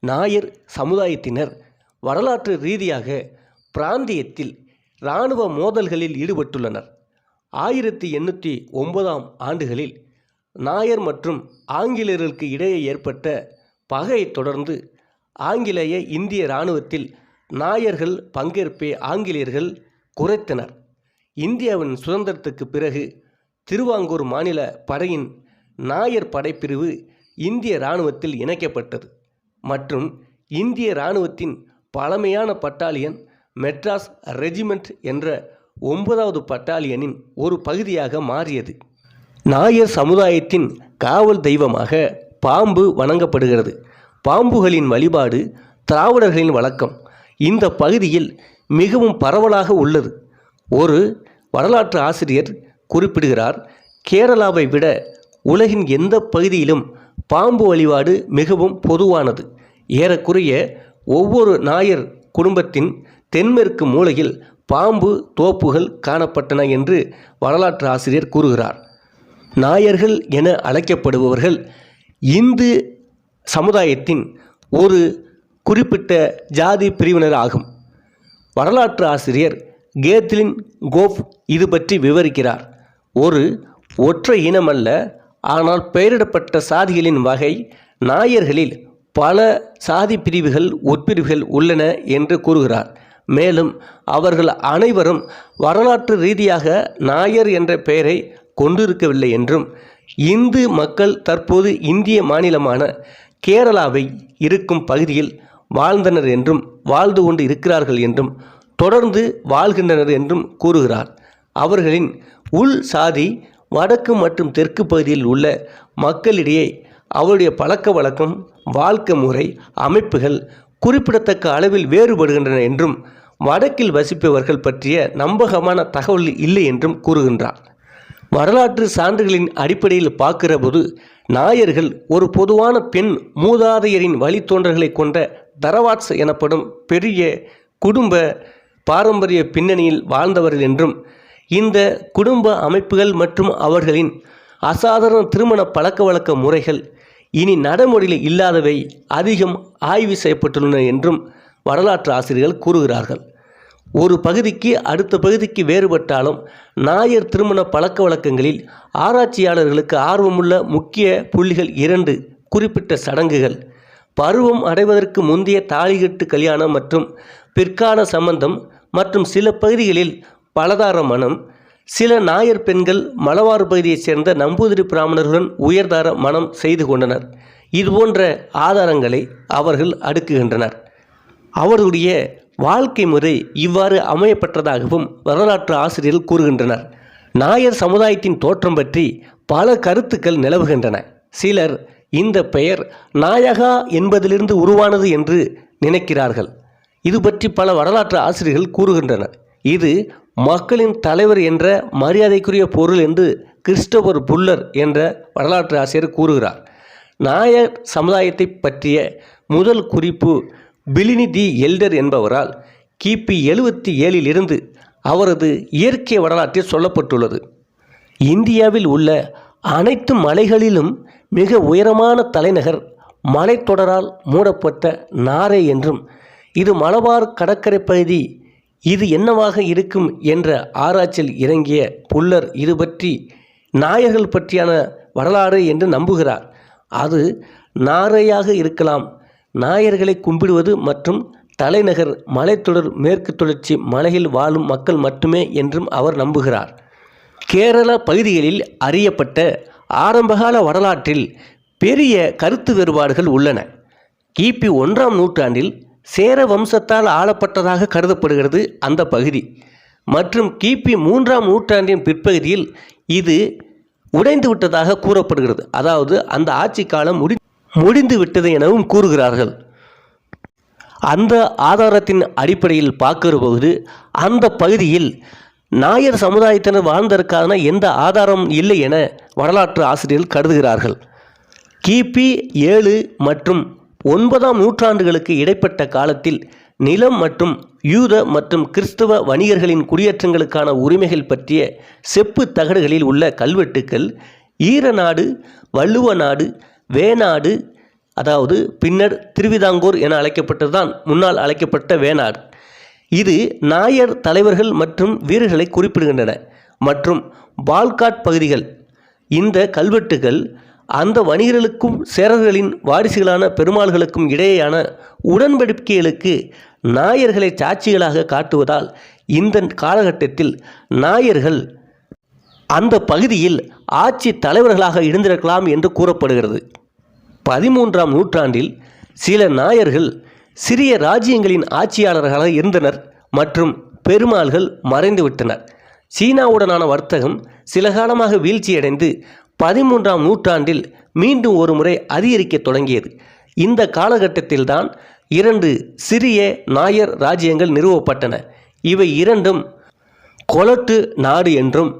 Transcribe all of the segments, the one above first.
நாயர் சமுதாயத்தினர் வரலாற்று ரீதியாக பிராந்தியத்தில் இராணுவ மோதல்களில் ஈடுபட்டுள்ளனர். ஆயிரத்தி எண்ணூற்றி ஒன்பதாம் ஆண்டுகளில் நாயர் மற்றும் ஆங்கிலேயர்களுக்கு இடையே ஏற்பட்ட பகையைத் தொடர்ந்து ஆங்கிலேய இந்திய இராணுவத்தில் நாயர்கள் பங்கேற்பை ஆங்கிலேயர்கள் குறைத்தனர். இந்தியாவின் சுதந்திரத்துக்கு பிறகு திருவாங்கூர் மாநில படையின் நாயர் படைப்பிரிவு இந்திய இராணுவத்தில் இணைக்கப்பட்டது. மற்றும் இந்திய இராணுவத்தின் பழமையான பட்டாலியன் மெட்ராஸ் ரெஜிமெண்ட் என்ற ஒன்பதாவது பட்டாலியனின் ஒரு பகுதியாக மாறியது. நாயர் சமுதாயத்தின் காவல் தெய்வமாக பாம்பு வணங்கப்படுகிறது. பாம்புகளின் வழிபாடு திராவிடர்களின் வழக்கம். இந்த பகுதியில் மிகவும் பரவலாக உள்ளது. ஒரு வரலாற்று ஆசிரியர் குறிப்பிடுகிறார் கேரளாவை விட உலகின் எந்த பகுதியிலும் பாம்பு வழிபாடு மிகவும் பொதுவானது. ஏறக்குறைய ஒவ்வொரு நாயர் குடும்பத்தின் தென்மேற்கு மூலையில் பாம்பு தோப்புகள் காணப்பட்டன என்று வரலாற்று ஆசிரியர் கூறுகிறார். நாயர்கள் என அழைக்கப்படுபவர்கள் இந்து சமுதாயத்தின் ஒரு குறிப்பிட்ட ஜாதி பிரிவினர் ஆகும். வரலாற்று ஆசிரியர் கேத்லின் கோஃப் இது பற்றி விவரிக்கிறார். ஒரு ஒற்றை இனமல்ல ஆனால் பெயரிடப்பட்ட சாதிகளின் வகை நாயர்களில் பல சாதி பிரிவுகள் உட்பிரிவுகள் உள்ளன என்று கூறுகிறார். மேலும் அவர்கள் அனைவரும் வரலாற்று ரீதியாக நாயர் என்ற பெயரை கொண்டிருக்கவில்லை என்றும் இந்து மக்கள் தற்போது இந்திய மாநிலமான கேரளாவை இருக்கும் பகுதியில் வாழ்ந்தனர் என்றும் வாழ்ந்து கொண்டு இருக்கிறார்கள் என்றும் தொடர்ந்து வாழ்கின்றனர் என்றும் கூறுகிறார். அவர்களின் உள் சாதி வடக்கு மற்றும் தெற்கு பகுதியில் உள்ள மக்களிடையே அவருடைய பழக்க வழக்கம் வாழ்க்கை முறை அமைப்புகள் குறிப்பிடத்தக்க அளவில் வேறுபடுகின்றன என்றும் வடக்கில் வசிப்பவர்கள் பற்றிய நம்பகமான தகவல் இல்லை என்றும் கூறுகின்றார். வரலாற்று சான்றுகளின் அடிப்படையில் பார்க்கிறபோது நாயர்கள் ஒரு பொதுவான பெண் மூதாதையரின் வழித்தோன்றல்களை கொண்ட தரவாட்ஸ் எனப்படும் பெரிய குடும்ப பாரம்பரிய பின்னணியில் வாழ்ந்தவர்கள் என்றும் இந்த குடும்ப அமைப்புகள் மற்றும் அவர்களின் அசாதாரண திருமண பழக்க வழக்க முறைகள் இனி நடைமுறையில் இல்லாதவை அதிகம் ஆய்வு செய்யப்பட்டுள்ளன என்றும் வரலாற்று ஆசிரியர்கள் கூறுகிறார்கள். ஒரு பகுதிக்கு அடுத்த பகுதிக்கு வேறுபட்டாலும் நாயர் திருமண பழக்க வழக்கங்களில் ஆராய்ச்சியாளர்களுக்கு ஆர்வமுள்ள முக்கிய புள்ளிகள் இரண்டு குறிப்பிட்ட சடங்குகள். பருவம் அடைவதற்கு முந்தைய தாலிகட்டு கல்யாணம் மற்றும் பிற்கால சம்பந்தம் மற்றும் சில பகுதிகளில் பலதார மனம் சில நாயர் பெண்கள் மலவார் பகுதியைச் சேர்ந்த நம்பூதிரி பிராமணர்களுடன் உயர்தார மனம் செய்து கொண்டனர். இதுபோன்ற ஆதாரங்களை அவர்கள் அடுக்குகின்றனர். அவர்களுடைய வாழ்க்கை முறை இவ்வாறு அமையப்பட்டதாகவும் வரலாற்று ஆசிரியர்கள் கூறுகின்றனர். நாயர் சமுதாயத்தின் தோற்றம் பற்றி பல கருத்துக்கள் நிலவுகின்றன. சிலர் இந்த பெயர் நாயகா என்பதிலிருந்து உருவானது என்று நினைக்கிறார்கள். இது பற்றி பல வரலாற்று ஆசிரியர்கள் கூறுகின்றனர். இது மக்களின் தலைவர் என்ற மரியாதைக்குரிய பொருள் என்று கிறிஸ்டோபர் புல்லர் என்ற வரலாற்று ஆசிரியர் கூறுகிறார். நாயர் சமுதாயத்தை பற்றிய முதல் குறிப்பு பிலினி தி எல்டர் என்பவரால் கிபி எழுபத்தி ஏழிலிருந்து அவரது இயற்கை வரலாற்றில் சொல்லப்பட்டுள்ளது. இந்தியாவில் உள்ள அனைத்து மலைகளிலும் மிக உயரமான தலைநகர் மலைத்தொடரால் மூடப்பட்ட நாரே என்றும் இது மலபார் கடற்கரை பகுதி இது என்னவாக இருக்கும் என்ற ஆராய்ச்சியில் இறங்கிய புல்லர் இது பற்றி நாயர்கள் பற்றியான வரலாறு என்று நம்புகிறார். அது நாரையாக இருக்கலாம். நாயர்களை கும்பிடுவது மற்றும் தலைநகர் மலைத்தொடர் மேற்கு தொடர்ச்சி மலையில் வாழும் மக்கள் மட்டுமே என்றும் அவர் நம்புகிறார். கேரள பகுதிகளில் அறியப்பட்ட ஆரம்பகால வரலாற்றில் பெரிய கருத்து வேறுபாடுகள் உள்ளன. கிபி ஒன்றாம் நூற்றாண்டில் சேர வம்சத்தால் ஆளப்பட்டதாக கருதப்படுகிறது அந்த பகுதி. மற்றும் கிபி மூன்றாம் நூற்றாண்டின் பிற்பகுதியில் இது உடைந்து விட்டதாக கூறப்படுகிறது. அதாவது அந்த ஆட்சி காலம் முடி முடிந்து விட்டது எனவும் கூறுகிறார்கள். அந்த ஆதாரத்தின் அடிப்படையில் பார்க்கிற போது அந்த பகுதியில் நாயர் சமுதாயத்தினர் வாழ்ந்ததற்கான எந்த ஆதாரமும் இல்லை என வரலாற்று ஆசிரியர்கள் கருதுகிறார்கள். கிபி ஏழு மற்றும் ஒன்பதாம் நூற்றாண்டுகளுக்கு இடைப்பட்ட காலத்தில் நிலம் மற்றும் யூத மற்றும் கிறிஸ்தவ வணிகர்களின் குடியேற்றங்களுக்கான உரிமைகள் பற்றிய செப்பு தகடுகளில் உள்ள கல்வெட்டுக்கள் ஈரநாடு வள்ளுவ நாடு வேநாடு அதாவது பின்னர் திருவிதாங்கூர் என அழைக்கப்பட்டதுதான் முன்னால் அழைக்கப்பட்ட வேநாடு இது நாயர் தலைவர்கள் மற்றும் வீரர்களை குறிப்பிடுகின்றன. மற்றும் பால்காட் பகுதிகள் இந்த கல்வெட்டுகள் அந்த வணிகர்களுக்கும் சேரர்களின் வாரிசுகளான பெருமாள்களுக்கும் இடையேயான உடன்படிக்கைகளுக்கு நாயர்களை சாட்சிகளாக காட்டுவதால் இந்த காலகட்டத்தில் நாயர்கள் அந்த பகுதியில் ஆட்சி தலைவர்களாக இருந்திருக்கலாம் என்று கூறப்படுகிறது. பதிமூன்றாம் நூற்றாண்டில் சில நாயர்கள் சிறிய ராஜ்யங்களின் ஆட்சியாளர்களாக இருந்தனர் மற்றும் பெருமாள்கள் மறைந்துவிட்டனர். சீனாவுடனான வர்த்தகம் சில காலமாக வீழ்ச்சியடைந்து பதிமூன்றாம் நூற்றாண்டில் மீண்டும் ஒரு முறை அதிகரிக்கத் தொடங்கியது. இந்த காலகட்டத்தில்தான் இரண்டு சிறிய நாயர் ராஜ்யங்கள் நிறுவப்பட்டன. இவை இரண்டும் கொலட்டு நாடு என்றும்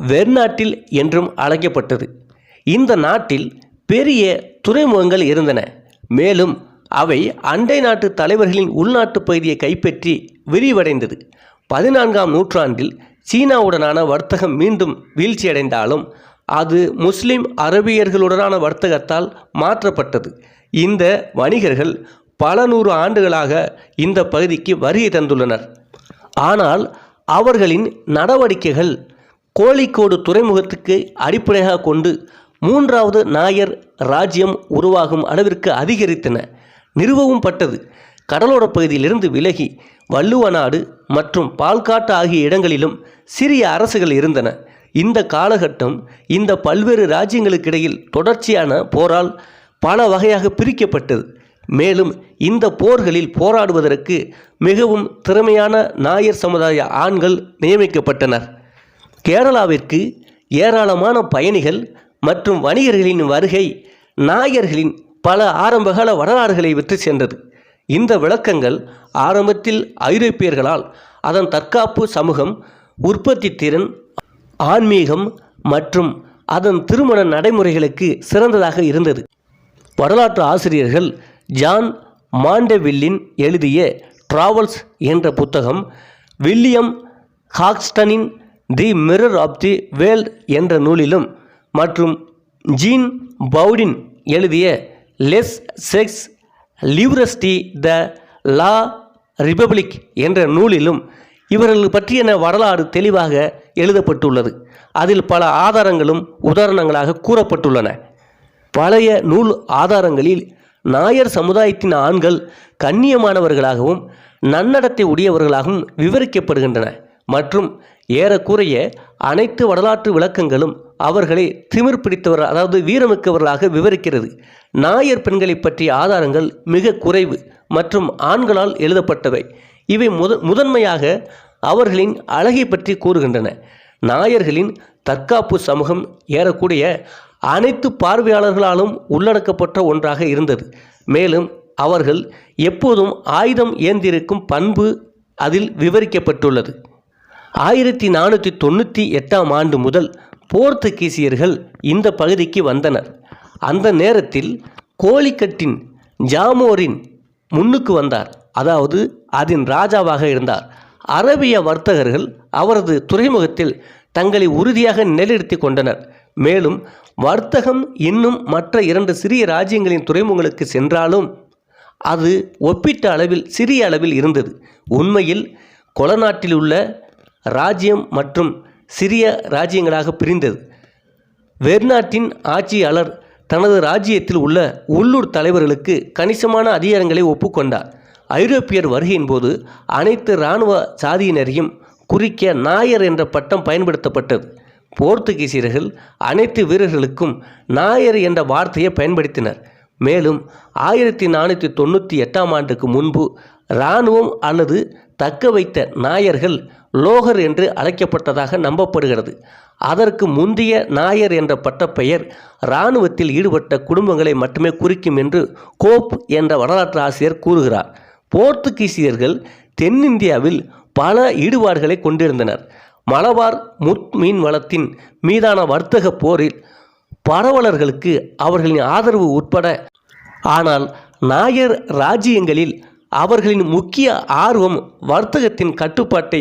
வெர்நாட்டில் என்றும் அழைக்கப்பட்டது. இந்த நாட்டில் பெரிய துறைமுகங்கள் இருந்தன. மேலும் அவை அண்டை நாட்டு தலைவர்களின் உள்நாட்டு பகுதியை கைப்பற்றி விரிவடைந்தது. பதினான்காம் நூற்றாண்டில் சீனாவுடனான வர்த்தகம் மீண்டும் வீழ்ச்சியடைந்தாலும் அது முஸ்லிம் அரபியர்களுடனான வர்த்தகத்தால் மாற்றப்பட்டது. இந்த வணிகர்கள் பல நூறு ஆண்டுகளாக இந்த பகுதிக்கு வருகை தந்துள்ளனர். ஆனால் அவர்களின் நடவடிக்கைகள் கோழிக்கோடு துறைமுகத்துக்கு அடிப்படையாக கொண்டு மூன்றாவது நாயர் ராஜ்யம் உருவாகும் அளவிற்கு அதிகரித்தன. நிறுவவும் பட்டது. கடலோரப் பகுதியிலிருந்து விலகி வள்ளுவநாடு மற்றும் பால்காட்டு ஆகிய இடங்களிலும் சிறிய அரசுகள் இருந்தன. இந்த காலகட்டம் இந்த பல்வேறு ராஜ்யங்களுக்கிடையில் தொடர்ச்சியான போரால் பல வகையாக பிரிக்கப்பட்டது. மேலும் இந்த போர்களில் போராடுவதற்கு மிகவும் திறமையான நாயர் சமுதாய ஆண்கள் நியமிக்கப்பட்டனர். கேரளாவிற்கு ஏராளமான பயணிகள் மற்றும் வணிகர்களின் வருகை நாயர்களின் பல ஆரம்பகால வரலாறுகளை விற்று சென்றது. இந்த விளக்கங்கள் ஆரம்பத்தில் ஐரோப்பியர்களால் அதன் தற்காப்பு சமூகம் உற்பத்தி திறன் ஆன்மீகம் மற்றும் அதன் திருமண நடைமுறைகளுக்கு சிறந்ததாக இருந்தது. வரலாற்று ஆசிரியர்கள் ஜான் மாண்டெவில்லின் எழுதிய டிராவல்ஸ் என்ற புத்தகம் William ஹாக்ஸ்டனின் the mirror of the world என்ற நூலிலும் மற்றும் ஜீன் பவுடின் எழுதிய Les Six Livres de la Republic என்ற நூலிலும் இவர்கள் பற்றியன வரலாறு தெளிவாக எழுதப்பட்டுள்ளது. அதில் பல ஆதாரங்களும் உதாரணங்களாக கூறப்பட்டுள்ளன. பழைய நூல் ஆதாரங்களில் நாயர் சமுதாயத்தின் ஆண்கள் கண்ணியமானவர்களாகவும் நன்னடத்தை உடையவர்களாகவும் விவரிக்கப்படுகின்றன மற்றும் ஏறக்குறைய அனைத்து வரலாற்று விளக்கங்களும் அவர்களை திமிர் பிடித்தவர் அதாவது வீரமிக்கவர்களாக விவரிக்கிறது. நாயர் பெண்களை பற்றிய ஆதாரங்கள் மிக குறைவு மற்றும் ஆண்களால் எழுதப்பட்டவை. இவை முத முதன்மையாக அவர்களின் அழகை பற்றி கூறுகின்றன. நாயர்களின் தற்காப்பு சமூகம் ஏறக்கூடிய அனைத்து பார்வையாளர்களாலும் உள்ளடக்கப்பட்ட ஒன்றாக இருந்தது. மேலும் அவர்கள் எப்போதும் ஆயுதம் ஏந்திருக்கும் பண்பு அதில் விவரிக்கப்பட்டுள்ளது. ஆயிரத்தி நானூற்றி தொண்ணூற்றி எட்டாம் ஆண்டு முதல் போர்த்துகீசியர்கள் இந்த பகுதிக்கு வந்தனர். அந்த நேரத்தில் கோழிக்கட்டின் ஜாமோரின் முன்னுக்கு வந்தார். அதாவது அதன் ராஜாவாக இருந்தார். அரபிய வர்த்தகர்கள் அவரது துறைமுகத்தில் தங்களை உறுதியாக நிலைநிறுத்தி கொண்டனர். மேலும் வர்த்தகம் இன்னும் மற்ற இரண்டு சிறிய ராஜ்யங்களின் துறைமுகங்களுக்கு சென்றாலும் அது ஒப்பீட்ட அளவில் சிறிய அளவில் இருந்தது. உண்மையில் கொலநாட்டில் உள்ள ராஜ்யம் மற்றும் சிறிய ராஜ்யங்களாக பிரிந்தது. வெர்நாட்டின் ஆட்சியாளர் தனது ராஜ்யத்தில் உள்ள உள்ளூர் தலைவர்களுக்கு கணிசமான அதிகாரங்களை ஒப்புக்கொண்டார். ஐரோப்பியர் வருகையின் போது அனைத்து இராணுவ சாதியினரையும் குறிக்க நாயர் என்ற பட்டம் பயன்படுத்தப்பட்டது. போர்த்துகீசியர்கள் அனைத்து வீரர்களுக்கும் நாயர் என்ற வார்த்தையை பயன்படுத்தினர். மேலும் ஆயிரத்தி நானூற்றி தொண்ணூற்றி எட்டாம் ஆண்டுக்கு முன்பு இராணுவம் அல்லது தக்க வைத்த நாயர்கள் லோகர் என்று அழைக்கப்பட்டதாக நம்பப்படுகிறது. அதற்கு முந்தைய நாயர் என்ற பட்டப்பெயர் இராணுவத்தில் ஈடுபட்ட குடும்பங்களை மட்டுமே குறிக்கும் என்று கோப் என்ற வரலாற்று ஆசிரியர் கூறுகிறார். போர்த்துகீசியர்கள் தென்னிந்தியாவில் பல ஈடுபாடுகளை கொண்டிருந்தனர். மலபார் முத் மீன் வளத்தின் மீதான வர்த்தக போரில் பரவலர்களுக்கு அவர்களின் ஆதரவு உட்பட ஆனால் நாயர் ராஜ்யங்களில் அவர்களின் முக்கிய ஆர்வம் வர்த்தகத்தின் கட்டுப்பாட்டை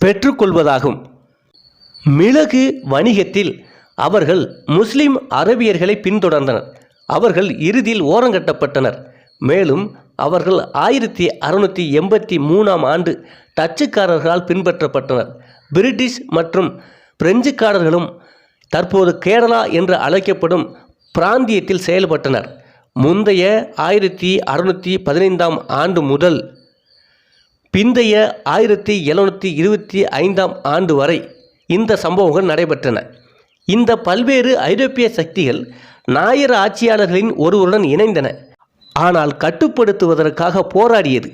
பெற்றுக்கொள்வதாகும். மிளகு வணிகத்தில் அவர்கள் முஸ்லிம் அரபியர்களை பின்தொடர்ந்தனர். அவர்கள் இறுதியில் ஓரங்கட்டப்பட்டனர். மேலும் அவர்கள் ஆயிரத்தி அறுநூற்றி எண்பத்தி மூணாம் ஆண்டு டச்சுக்காரர்களால் பின்பற்றப்பட்டனர். பிரிட்டிஷ் மற்றும் பிரெஞ்சுக்காரர்களும் தற்போது கேரளா என்று அழைக்கப்படும் பிராந்தியத்தில் செயல்பட்டனர். முந்தைய ஆயிரத்தி அறுநூற்றி பதினைந்தாம் ஆண்டு முதல் பிந்தைய ஆயிரத்தி எழுநூற்றி இருபத்தி ஐந்தாம் ஆண்டு வரை இந்த சம்பவங்கள் நடைபெற்றன. இந்த பல்வேறு ஐரோப்பிய சக்திகள் நாயர் ஆட்சியாளர்களின் ஒருவருடன் இணைந்தன. ஆனால் கட்டுப்படுத்துவதற்காக போராடியது.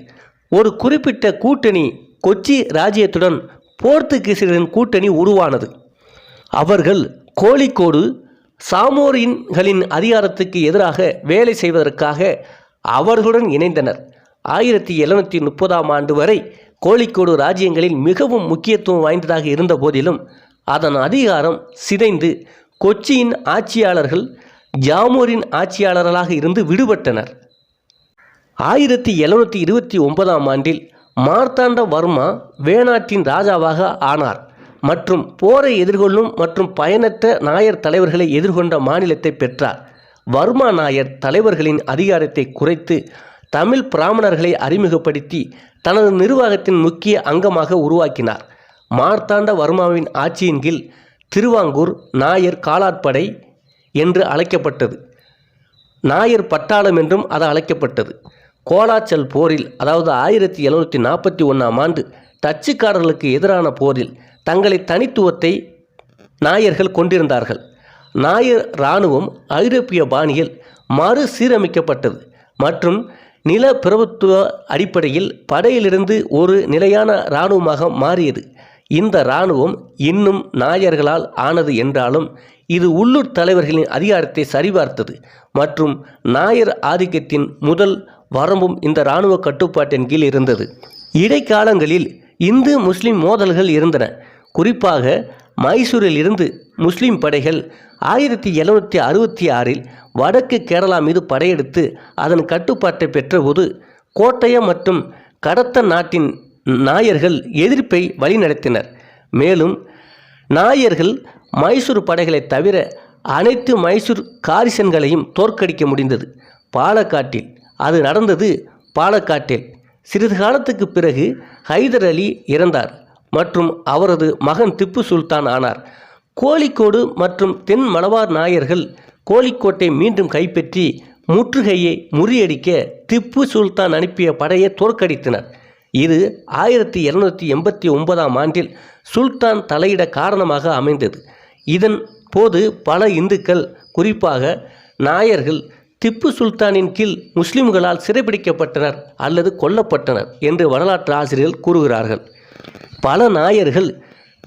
ஒரு குறிப்பிட்ட கூட்டணி கொச்சி ராஜ்யத்துடன் போர்த்துகீசியரின் கூட்டணி உருவானது. அவர்கள் கோழிக்கோடு சாமோரின்களின் அதிகாரத்துக்கு எதிராக வேலை செய்வதற்காக அவர்களுடன் இணைந்தனர். ஆயிரத்தி எழுநூற்றி முப்பதாம் ஆண்டு வரை கோழிக்கோடு ராஜ்யங்களில் மிகவும் முக்கியத்துவம் வாய்ந்ததாக இருந்த போதிலும் அதன் அதிகாரம் சிதைந்து கொச்சியின் ஆட்சியாளர்கள் ஜாமோரின் ஆட்சியாளர்களாக இருந்து விடுபட்டனர். ஆயிரத்தி எழுநூற்றி இருபத்தி ஒன்பதாம் ஆண்டில் மார்த்தாண்ட வர்மா வேணாட்டின் ராஜாவாக ஆனார் மற்றும் போரை எதிர்கொள்ளும் மற்றும் பயனற்ற நாயர் தலைவர்களை எதிர்கொண்ட மாநிலத்தை பெற்றார். வர்மா நாயர் தலைவர்களின் அதிகாரத்தை குறைத்து தமிழ் பிராமணர்களை அறிமுகப்படுத்தி தனது நிர்வாகத்தின் முக்கிய அங்கமாக உருவாக்கினார். மார்த்தாண்ட வர்மாவின் ஆட்சியின் கீழ் திருவாங்கூர் நாயர் காலாட்படை என்று அழைக்கப்பட்டது. நாயர் பட்டாளம் என்றும் அது அழைக்கப்பட்டது. கோலாச்சல் போரில் அதாவது ஆயிரத்தி எழுநூற்றி நாற்பத்தி ஒன்றாம் ஆண்டு டச்சுக்காரர்களுக்கு எதிரான போரில் தங்களை தனித்துவத்தை நாயர்கள் கொண்டிருந்தார்கள். நாயர் இராணுவம் ஐரோப்பிய பாணியில் மறு சீரமைக்கப்பட்டது மற்றும் நில பிரபுத்துவ அடிப்படையில் படையிலிருந்து ஒரு நிலையான இராணுவமாக மாறியது. இந்த இராணுவம் இன்னும் நாயர்களால் ஆனது என்றாலும் இது உள்ளூர் தலைவர்களின் அதிகாரத்தை சரிபார்த்தது மற்றும் நாயர் ஆதிக்கத்தின் முதல் வரம்பும் இந்த இராணுவ கட்டுப்பாட்டின் கீழ் இருந்தது. இடைக்காலங்களில் இந்து முஸ்லிம் மோதல்கள் இருந்தன. குறிப்பாக மைசூரில் இருந்து முஸ்லிம் படைகள் ஆயிரத்தி எழுநூற்றி அறுபத்தி ஆறில் வடக்கு கேரளா மீது படையெடுத்து அதன் கட்டுப்பாட்டை பெற்றபோது கோட்டயம் மற்றும் கடத்த நாட்டின் நாயர்கள் எதிர்ப்பை வழிநடத்தினர். மேலும் நாயர்கள் மைசூர் படைகளை தவிர அனைத்து மைசூர் காரிசன்களையும் தோற்கடிக்க முடிந்தது. பாலக்காட்டில் அது நடந்தது பாலக்காட்டில். சிறிது காலத்துக்கு பிறகு ஹைதர் அலி இறந்தார் மற்றும் அவரது மகன் திப்பு சுல்தான் ஆனார். கோழிக்கோடு மற்றும் தென் மலபார் நாயர்கள் கோழிக்கோட்டை மீண்டும் கைப்பற்றி முற்றுகையை முறியடிக்க திப்பு சுல்தான் அனுப்பிய படையை தோற்கடித்தனர். இது ஆயிரத்தி இருநூற்றி எண்பத்தி ஒன்பதாம் ஆண்டில் சுல்தான் தலையிட காரணமாக அமைந்தது. இதன் போது பல இந்துக்கள் குறிப்பாக நாயர்கள் திப்பு சுல்தானின் கீழ் முஸ்லிம்களால் சிறைபிடிக்கப்பட்டனர் அல்லது கொல்லப்பட்டனர் என்று வரலாற்று ஆசிரியர்கள் கூறுகிறார்கள். பல நாயர்கள்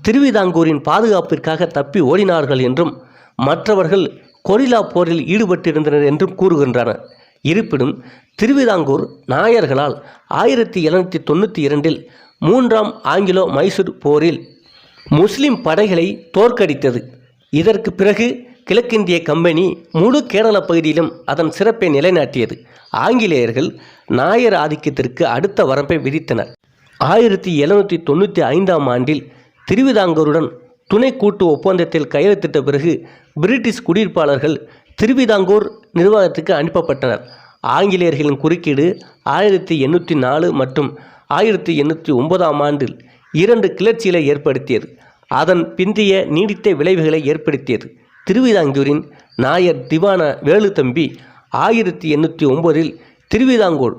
திருவிதாங்கூரின் பாதுகாப்பிற்காக தப்பி ஓடினார்கள் என்றும் மற்றவர்கள் கொரில்லா போரில் ஈடுபட்டிருந்தனர் என்றும் கூறுகின்றனர். இருப்பினும் திருவிதாங்கூர் நாயர்களால் ஆயிரத்தி எழுநூற்றி தொண்ணூற்றி இரண்டில் மூன்றாம் ஆங்கிலோ மைசூர் போரில் முஸ்லிம் படைகளை தோற்கடித்தது. இதற்கு பிறகு கிழக்கிந்திய கம்பெனி முழு கேரள பகுதியிலும் அதன் சிறப்பை நிலைநாட்டியது. ஆங்கிலேயர்கள் நாயர் ஆதிக்கத்திற்கு அடுத்த வரம்பை விதித்தனர். ஆயிரத்தி எழுநூற்றி தொண்ணூற்றி ஐந்தாம் ஆண்டில் திருவிதாங்கூருடன் துணை கூட்டு ஒப்பந்தத்தில் கையெழுத்திட்ட பிறகு பிரிட்டிஷ் குடியிருப்பாளர்கள் திருவிதாங்கூர் நிர்வாகத்துக்கு அனுப்பப்பட்டனர். ஆங்கிலேயர்களின் குறுக்கீடு ஆயிரத்தி எண்ணூற்றி நாலு மற்றும் ஆயிரத்தி எண்ணூற்றி ஒன்பதாம் ஆண்டில் இரண்டு கிளர்ச்சிகளை ஏற்படுத்தியது. அதன் பிந்தைய நீடித்த விளைவுகளை ஏற்படுத்தியது. திருவிதாங்கூரின் நாயர் திவான வேலுத்தம்பி ஆயிரத்தி எண்ணூற்றி ஒன்பதில் திருவிதாங்கூர்.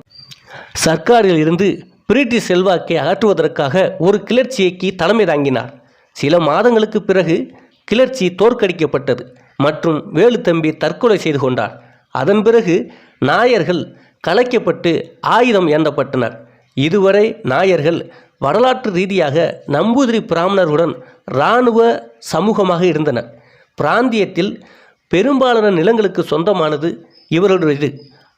சர்க்காரில் இருந்து பிரிட்டிஷ் செல்வாக்கை அகற்றுவதற்காக ஒரு கிளர்ச்சியைக்கு தலைமை தாங்கினார். சில மாதங்களுக்கு பிறகு கிளர்ச்சி தோற்கடிக்கப்பட்டது மற்றும் வேலுத்தம்பி தற்கொலை செய்து கொண்டார். அதன் பிறகு நாயர்கள் கலைக்கப்பட்டு ஆயுதம் ஏந்தப்பட்டனர். இதுவரை நாயர்கள் வரலாற்று ரீதியாக நம்பூதிரி பிராமணர்களுடன் இராணுவ சமூகமாக இருந்தனர். பிராந்தியத்தில் பெரும்பாலான நிலங்களுக்கு சொந்தமானது இவர்களுடையது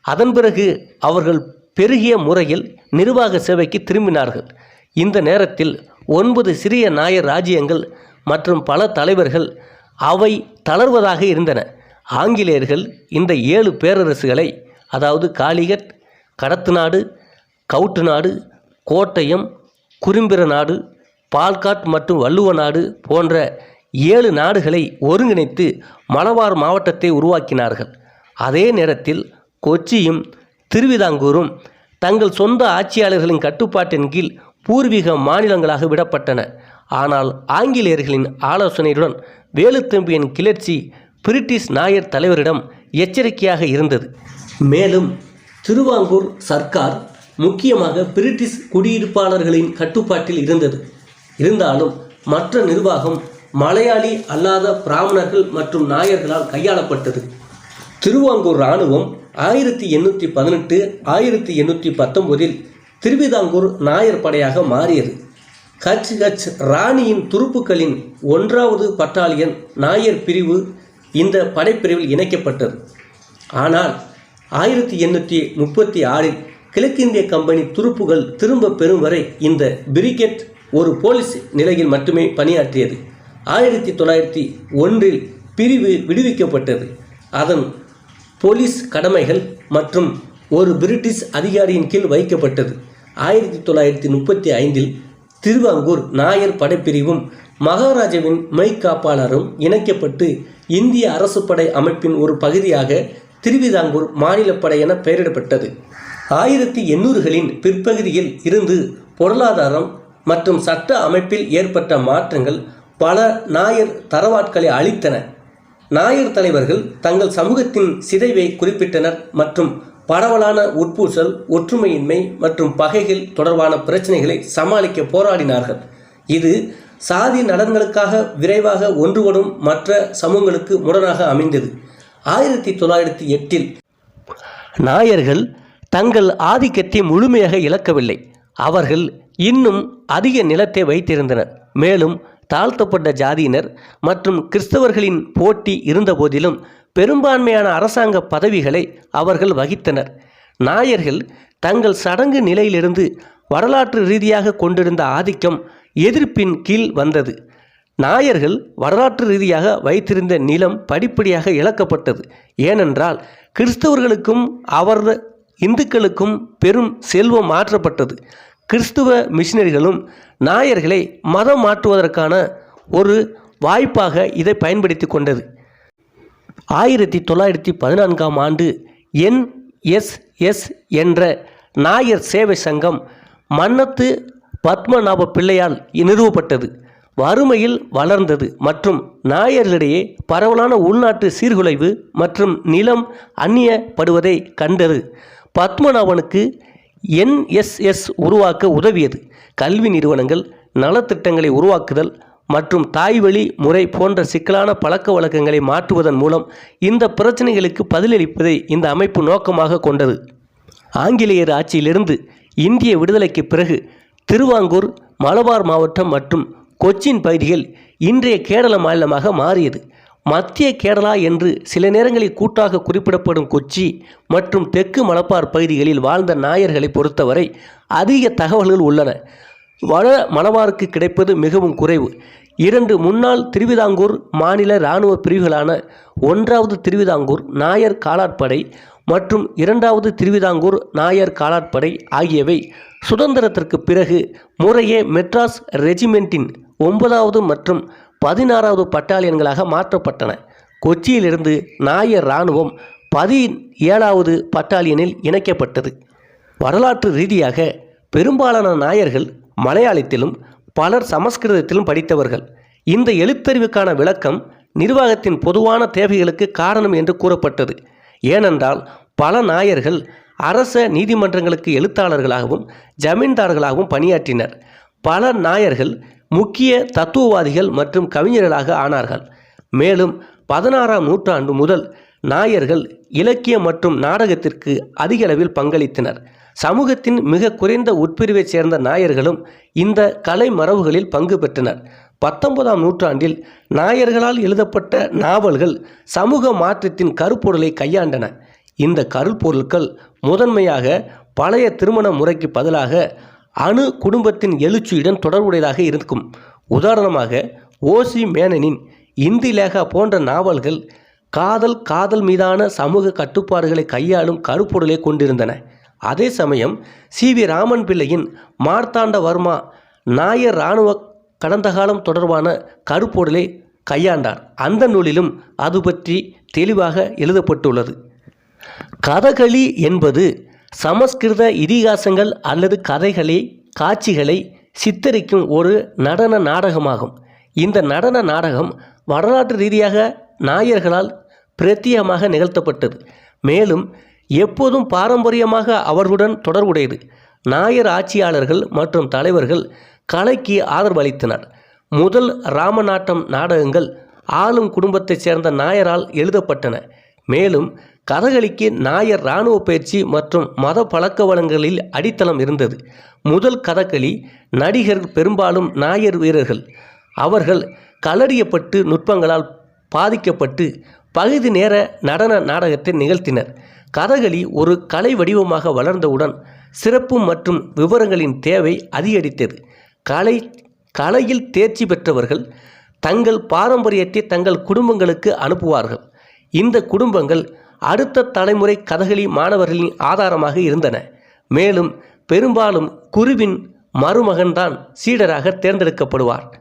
அதன் பிறகு அவர்கள் பெருகிய முறையில் நிர்வாக சேவைக்கு திரும்பினார்கள். இந்த நேரத்தில் ஒன்பது சிறிய நாயர் ராஜ்யங்கள் மற்றும் பல தலைவர்கள் அவை தளர்வதாக இருந்தன. ஆங்கிலேயர்கள் இந்த ஏழு பேரரசுகளை அதாவது காளிகட் கடத்துநாடு கவுட்டு நாடு கோட்டயம் குறும்பிர நாடு பால்காட் மற்றும் வள்ளுவ நாடு போன்ற ஏழு நாடுகளை ஒருங்கிணைத்து மலபார் மாவட்டத்தை உருவாக்கினார்கள். அதே நேரத்தில் கொச்சியும் திருவிதாங்கூரும் தங்கள் சொந்த ஆட்சியாளர்களின் கட்டுப்பாட்டின் கீழ் பூர்வீக மாநிலங்களாக விடப்பட்டன. ஆனால் ஆங்கிலேயர்களின் ஆலோசனையுடன் வேலுத்தம்பியின் கிளர்ச்சி பிரிட்டிஷ் நாயர் தலைவரிடம் எச்சரிக்கையாக இருந்தது. மேலும் திருவாங்கூர் சர்க்கார் முக்கியமாக பிரிட்டிஷ் குடியிருப்பாளர்களின் கட்டுப்பாட்டில் இருந்தது. இருந்தாலும் மற்ற நிர்வாகம் மலையாளி அல்லாத பிராமணர்கள் மற்றும் நாயர்களால் கையாளப்பட்டது. திருவாங்கூர் இராணுவம் ஆயிரத்தி எண்ணூற்றி பதினெட்டு ஆயிரத்தி எண்ணூற்றி பத்தொம்போதில் திருவிதாங்கூர் நாயர் படையாக மாறியது. கச் கச் ராணியின் துருப்புக்களின் ஒன்றாவது பட்டாலியன் நாயர் பிரிவு இந்த படைப்பிரிவில் இணைக்கப்பட்டது. ஆனால் ஆயிரத்தி எண்ணூற்றி முப்பத்தி ஆறில் கிழக்கிந்திய கம்பெனி துருப்புகள் திரும்ப பெறும் வரை இந்த பிரிகேட் ஒரு போலீஸ் நிலையில் மட்டுமே பணியாற்றியது. ஆயிரத்தி தொள்ளாயிரத்தி ஒன்றில் பிரிவு விடுவிக்கப்பட்டது. அதன் போலீஸ் கடமைகள் மற்றும் ஒரு பிரிட்டிஷ் அதிகாரியின் கீழ் வைக்கப்பட்டது. ஆயிரத்தி தொள்ளாயிரத்தி முப்பத்தி ஐந்தில் திருவாங்கூர் நாயர் படைப்பிரிவும் மகாராஜாவின் மெய்க்காப்பாளரும் இணைக்கப்பட்டு இந்திய அரசு படை அமைப்பின் ஒரு பகுதியாக திருவிதாங்கூர் மாநிலப்படை என பெயரிடப்பட்டது. ஆயிரத்தி எண்ணூறுகளின் பிற்பகுதியில் இருந்து பொருளாதாரம் மற்றும் சட்ட அமைப்பில் ஏற்பட்ட மாற்றங்கள் பல நாயர் தரவாட்களை அளித்தன நாயர் தலைவர்கள் தங்கள் சமூகத்தின் சிதைவை குறிப்பிட்டனர் மற்றும் பரவலான உட்பூசல் ஒற்றுமையின்மை மற்றும் பகைகள் தொடர்பான பிரச்சனைகளை சமாளிக்க போராடினார்கள். இது சாதி நலன்களுக்காக விரைவாக ஒன்றுபடும் மற்ற சமூகங்களுக்கு முரணாக அமைந்தது. ஆயிரத்தி தொள்ளாயிரத்தி எட்டில் நாயர்கள் தங்கள் ஆதிக்கத்தை முழுமையாக இழக்கவில்லை. அவர்கள் இன்னும் அதிக நிலத்தை வைத்திருந்தனர். மேலும் தாழ்த்தப்பட்ட ஜாதியினர் மற்றும் கிறிஸ்தவர்களின் போட்டி இருந்தபோதிலும் பெரும்பான்மையான அரசாங்க பதவிகளை அவர்கள் வகித்தனர். நாயர்கள் தங்கள் சடங்கு நிலையிலிருந்து வரலாற்று ரீதியாக கொண்டிருந்த ஆதிக்கம் எதிர்ப்பின் கீழ் வந்தது. நாயர்கள் வரலாற்று ரீதியாக வைத்திருந்த நிலம் படிப்படியாக இழக்கப்பட்டது. ஏனென்றால் கிறிஸ்தவர்களுக்கும் அவர் இந்துக்களுக்கும் பெரும் செல்வம் மாற்றப்பட்டது. கிறிஸ்துவ மிஷினரிகளும் நாயர்களை மதம் மாற்றுவதற்கான ஒரு வாய்ப்பாக இதை பயன்படுத்தி கொண்டது. ஆயிரத்தி தொள்ளாயிரத்தி பதினான்காம் ஆண்டு என்எஸ்எஸ் என்ற நாயர் சேவை சங்கம் மன்னத்து பத்மநாப பிள்ளையால் நிறுவப்பட்டது. வறுமையில் வளர்ந்தது மற்றும் நாயர்களிடையே பரவலான உள்நாட்டு சீர்குலைவு மற்றும் நிலம் அந்நியப்படுவதை கண்டது. பத்மநாபனுக்கு என்எஸ்எஸ் உருவாக்க உதவியது. கல்வி நிறுவனங்கள் நலத்திட்டங்களை உருவாக்குதல் மற்றும் தாய்வழி முறை போன்ற சிக்கலான பழக்க வழக்கங்களை மாற்றுவதன் மூலம் இந்த பிரச்சனைகளுக்கு பதிலளிப்பதை இந்த அமைப்பு நோக்கமாக கொண்டது. ஆங்கிலேயர் ஆட்சியிலிருந்து இந்திய விடுதலைக்கு பிறகு திருவாங்கூர் மலபார் மாவட்டம் மற்றும் கொச்சின் பகுதிகள் இன்றைய கேரள மாநிலமாக மாறியது. மத்திய கேரளா என்று சில நேரங்களில் கூட்டாக குறிப்பிடப்படும் கொச்சி மற்றும் தெற்கு மலப்பார் பகுதிகளில் வாழ்ந்த நாயர்களை பொறுத்தவரை அதிக தகவல்கள் உள்ளன. வட மலபாருக்கு கிடைப்பது மிகவும் குறைவு. இரண்டு முன்னாள் திருவிதாங்கூர் மாநில இராணுவ பிரிவுகளான ஒன்றாவது திருவிதாங்கூர் நாயர் காலாட்படை மற்றும் இரண்டாவது திருவிதாங்கூர் நாயர் காலாட்படை ஆகியவை சுதந்திரத்திற்கு பிறகு முறையே மெட்ராஸ் ரெஜிமெண்ட்டின் ஒன்பதாவது மற்றும் பதினாறாவது பட்டாலியன்களாக மாற்றப்பட்டன. கொச்சியிலிருந்து நாயர் இராணுவம் பதி ஏழாவது பட்டாலியனில் இணைக்கப்பட்டது. வரலாற்று ரீதியாக பெரும்பாலான நாயர்கள் மலையாளத்திலும் பலர் சமஸ்கிருதத்திலும் படித்தவர்கள். இந்த எழுத்தறிவுக்கான விளக்கம் நிர்வாகத்தின் பொதுவான தேவைகளுக்கு காரணம் என்று கூறப்பட்டது. ஏனென்றால் பல நாயர்கள் அரச நீதிமன்றங்களுக்கு எழுத்தாளர்களாகவும் ஜமீன்தார்களாகவும் பணியாற்றினர். பல நாயர்கள் முக்கிய தத்துவவாதிகள் மற்றும் கவிஞர்களாக ஆனார்கள். மேலும் பதினாறாம் நூற்றாண்டு முதல் நாயர்கள் இலக்கியம் மற்றும் நாடகத்திற்கு அதிக அளவில் பங்களித்தனர். சமூகத்தின் மிக குறைந்த உட்பிரிவைச் சேர்ந்த நாயர்களும் இந்த கலை மரபுகளில் பங்கு பெற்றனர். பத்தொன்பதாம் நூற்றாண்டில் நாயர்களால் எழுதப்பட்ட நாவல்கள் சமூக மாற்றத்தின் கருப்பொருளை கையாண்டன. இந்த கருப்பொருட்கள் முதன்மையாக பழைய திருமண முறைக்கு பதிலாக அணு குடும்பத்தின் எழுச்சியுடன் தொடர்புடையதாக இருக்கும். உதாரணமாக ஓசி மேனனின் இந்திலேகா போன்ற நாவல்கள் காதல் காதல் மீதான சமூக கட்டுப்பாடுகளை கையாளும் கருப்பொருளை கொண்டிருந்தன. அதே சமயம் சி வி ராமன் பிள்ளையின் மார்த்தாண்ட வர்மா நாயர் இராணுவ கடந்த காலம் தொடர்பான கருப்பொருளை கையாண்டார். அந்த நூலிலும் அது பற்றி தெளிவாக எழுதப்பட்டுள்ளது. கதகளி என்பது சமஸ்கிருத இதிகாசங்கள் அல்லது கதைகளை காட்சிகளை சித்தரிக்கும் ஒரு நடன நாடகமாகும். இந்த நடன நாடகம் வரலாற்று ரீதியாக நாயர்களால் பிரத்தியமாக நிகழ்த்தப்பட்டது. மேலும் எப்போதும் பாரம்பரியமாக அவர்களுடன் தொடர்புடையது. நாயர் ஆட்சியாளர்கள் மற்றும் தலைவர்கள் கலைக்கு ஆதரவளித்தனர். முதல் ராமநாட்டம் நாடகங்கள் ஆளும் குடும்பத்தைச் சேர்ந்த நாயரால் எழுதப்பட்டன. மேலும் கதகளிக்கு நாயர் இராணுவ பயிற்சி மற்றும் மத பழக்க வளங்களில் அடித்தளம் இருந்தது. முதல் கதகளி நடிகர் பெரும்பாலும் நாயர் வீரர்கள். அவர்கள் களறியப்பட்டு நுட்பங்களால் பாதிக்கப்பட்டு பகுதி நேர நடன நாடகத்தை நிகழ்த்தினர். கதகளி ஒரு கலை வடிவமாக வளர்ந்தவுடன் சிறப்பு மற்றும் விவரங்களின் தேவை அதிகரித்தது. கலை கலையில் தேர்ச்சி பெற்றவர்கள் தங்கள் பாரம்பரியத்தை தங்கள் குடும்பங்களுக்கு அனுப்புவார்கள். இந்த குடும்பங்கள் அடுத்த தலைமுறை கதகளி மாணவர்களின் ஆதாரமாக இருந்தன. மேலும் பெரும்பாலும் குருவின் மருமகன்தான் சீடராக தேர்ந்தெடுக்கப்படுவார்.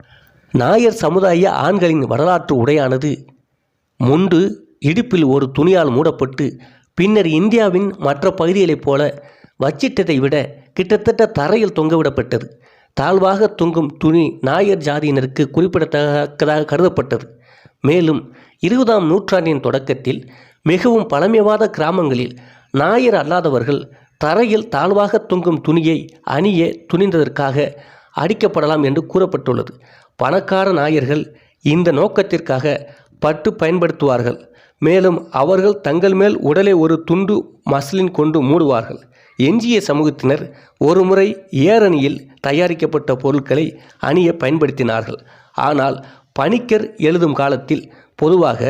நாயர் சமுதாய ஆண்களின் வரலாற்று உடையானது முண்டு இடுப்பில் ஒரு துணியால் மூடப்பட்டு பின்னர் இந்தியாவின் மற்ற பகுதிகளைப் போல வச்சிட்டதை விட கிட்டத்தட்ட தரையில் தொங்கவிடப்பட்டது. தாழ்வாக தொங்கும் துணி நாயர் ஜாதியினருக்கு குறிப்பிடத்தக்கதாக கருதப்பட்டது. மேலும் இருபதாம் நூற்றாண்டின் தொடக்கத்தில் மிகவும் பழமைவாத கிராமங்களில் நாயர் அல்லாதவர்கள் தரையில் தாழ்வாக தொங்கும் துணியை அணிய துணிந்ததற்காக அடிக்கப்படலாம் என்று கூறப்பட்டுள்ளது. பணக்கார நாயர்கள் இந்த நோக்கத்திற்காக பட்டு பயன்படுத்துவார்கள். மேலும் அவர்கள் தங்கள் மேல் உடலை ஒரு துண்டு மஸ்லின் கொண்டு மூடுவார்கள். எஞ்சிய சமூகத்தினர் ஒருமுறை ஏரணியில் தயாரிக்கப்பட்ட பொருட்களை அணிய பயன்படுத்தினார்கள். ஆனால் பணிக்கர் எழுதும் காலத்தில் பொதுவாக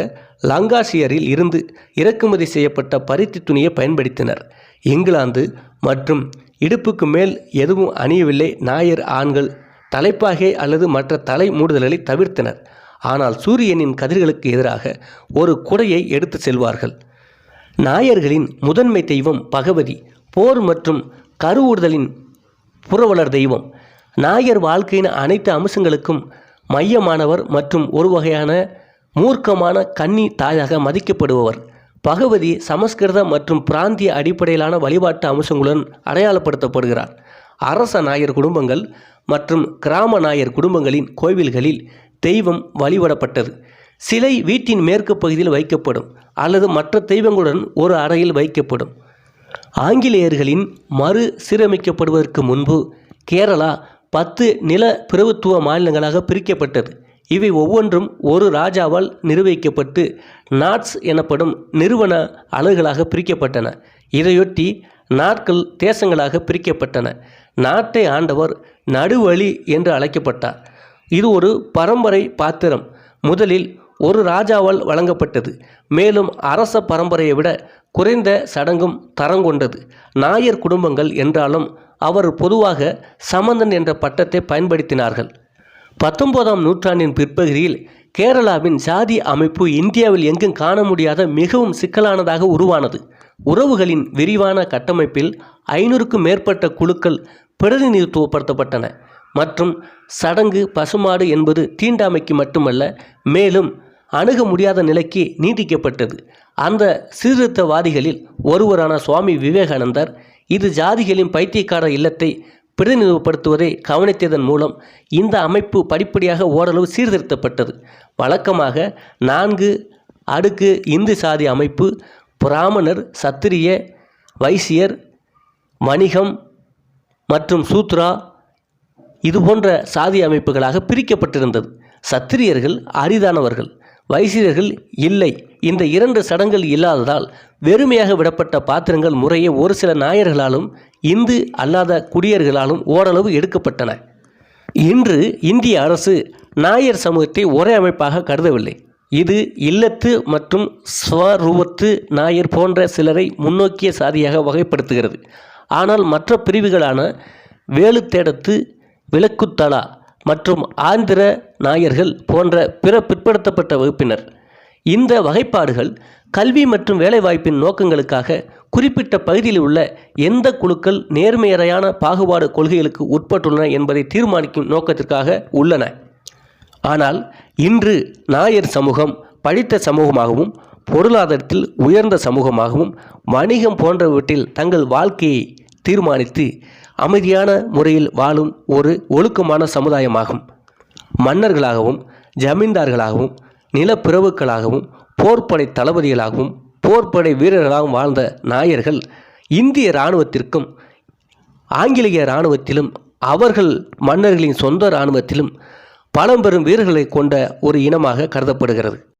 லங்காசியரில் இருந்து இறக்குமதி செய்யப்பட்ட பருத்தி துணியை பயன்படுத்தினர். இங்கிலாந்து மற்றும் இடுப்புக்கு மேல் எதுவும் அணியவில்லை. நாயர் ஆண்கள் தலைப்பாகை அல்லது மற்ற தலை மூடுதல்களை தவிர்த்தனர். ஆனால் சூரியனின் கதிர்களுக்கு எதிராக ஒரு குடையை எடுத்து செல்வார்கள். நாயர்களின் முதன்மை தெய்வம் பகவதி போர் மற்றும் கருவூடுதலின் புறவலர் தெய்வம். நாயர் வாழ்க்கையின் அனைத்து அம்சங்களுக்கும் மையமானவர் மற்றும் ஒரு வகையான மூர்க்கமான கன்னி தாயாக மதிக்கப்படுபவர். பகவதி சமஸ்கிருத மற்றும் பிராந்திய அடிப்படையிலான வழிபாட்டு அம்சங்களுடன் அடையாளப்படுத்தப்படுகிறார். அரச நாயர் குடும்பங்கள் மற்றும் கிராம நாயர் குடும்பங்களின் கோவில்களில் தெய்வம் வழிபடப்பட்டது. சிலை வீட்டின் மேற்கு பகுதியில் வைக்கப்படும் அல்லது மற்ற தெய்வங்களுடன் ஒரு அறையில் வைக்கப்படும். ஆங்கிலேயர்களின் மறு சீரமைக்கப்படுவதற்கு முன்பு கேரளா பத்து நில பிரபுத்துவ மாநிலங்களாக பிரிக்கப்பட்டது. இவை ஒவ்வொன்றும் ஒரு ராஜாவால் நிர்வகிக்கப்பட்டு நாட்ஸ் எனப்படும் நிறுவன அலகுகளாக பிரிக்கப்பட்டன. இதையொட்டி நாட்கள் தேசங்களாக பிரிக்கப்பட்டன. நாட்டை ஆண்டவர் நடுவழி என்று அழைக்கப்பட்டார். இது ஒரு பரம்பரை பாத்திரம். முதலில் ஒரு ராஜாவால் வழங்கப்பட்டது. மேலும் அரச பரம்பரையை விட குறைந்த சடங்கும் தரங்கொண்டது நாயர் குடும்பங்கள் என்றாலும் அவர் பொதுவாக சமந்தன் என்ற பட்டத்தை பயன்படுத்தினார்கள். பத்தொன்பதாம் நூற்றாண்டின் பிற்பகுதியில் கேரளாவின் சாதி அமைப்பு இந்தியாவில் எங்கும் காண முடியாத மிகவும் சிக்கலானதாக உருவானது. உறவுகளின் விரிவான கட்டமைப்பில் ஐநூறுக்கும் மேற்பட்ட குழுக்கள் பிரதிநிதித்துவப்படுத்தப்பட்டன. மற்றும் சடங்கு பசுமாடு என்பது தீண்டாமைக்கு மட்டுமல்ல மேலும் அணுக முடியாத நிலைக்கு நீட்டிக்கப்பட்டது. அந்த சீர்திருத்தவாதிகளில் ஒருவரான சுவாமி விவேகானந்தர் இது ஜாதிகளின் பைத்தியக்கார இல்லத்தை பிரதிநிதிப்படுத்துவதை கவனித்ததன் மூலம் இந்த அமைப்பு படிப்படியாக ஓரளவு சீர்திருத்தப்பட்டது. வழக்கமாக நான்கு அடுக்கு இந்து சாதி அமைப்பு பிராமணர் சத்திரிய வைசியர் வணிகம் மற்றும் சூத்ரா இதுபோன்ற சாதி அமைப்புகளாக பிரிக்கப்பட்டிருந்தது. சத்திரியர்கள் அரிதானவர்கள். வைசியர்கள் இல்லை. இந்த இரண்டு சடங்குகள் இல்லாததால் வெறுமையாக விடப்பட்ட பாத்திரங்கள் முறையே ஒரு சில நாயர்களாலும் இந்து அல்லாத குடியர்களாலும் ஓரளவு எடுக்கப்பட்டன. இன்று இந்திய அரசு நாயர் சமூகத்தை ஒரே அமைப்பாக கருதவில்லை. இது இல்லத்து மற்றும் ஸ்வரூபத்து நாயர் போன்ற சிலரை முன்னோக்கிய சாதியாக வகைப்படுத்துகிறது. ஆனால் மற்ற பிரிவுகளான வேலுத்தேடத்து விளக்குத்தலா மற்றும் ஆந்திர நாயர்கள் போன்ற பிற பிற்படுத்தப்பட்ட வகுப்பினர். இந்த வகைப்பாடுகள் கல்வி மற்றும் வேலைவாய்ப்பின் நோக்கங்களுக்காக குறிப்பிட்ட பகுதியில் உள்ள எந்த குழுக்கள் நேர்மையறையான பாகுபாடு கொள்கைகளுக்கு உட்பட்டுள்ளன என்பதை தீர்மானிக்கும் நோக்கத்திற்காக உள்ளன. ஆனால் இன்று நாயர் சமூகம் படித்த சமூகமாகவும் பொருளாதாரத்தில் உயர்ந்த சமூகமாகவும் வணிகம் போன்றவற்றில் தங்கள் வாழ்க்கையை தீர்மானித்து அமைதியான முறையில் வாழும் ஒரு ஒழுக்கமான சமுதாயமாகும். மன்னர்களாகவும் ஜமீன்தார்களாகவும் நிலப்பிரபுக்களாகவும் போர்ப்படை தளபதிகளாகவும் போர்ப்படை வீரர்களாகவும் வாழ்ந்த நாயர்கள் இந்திய இராணுவத்திற்கும் ஆங்கிலேய இராணுவத்திலும் அவர்கள் மன்னர்களின் சொந்த இராணுவத்திலும் பழம்பெரும் வீரர்களை கொண்ட ஒரு இனமாக கருதப்படுகிறது.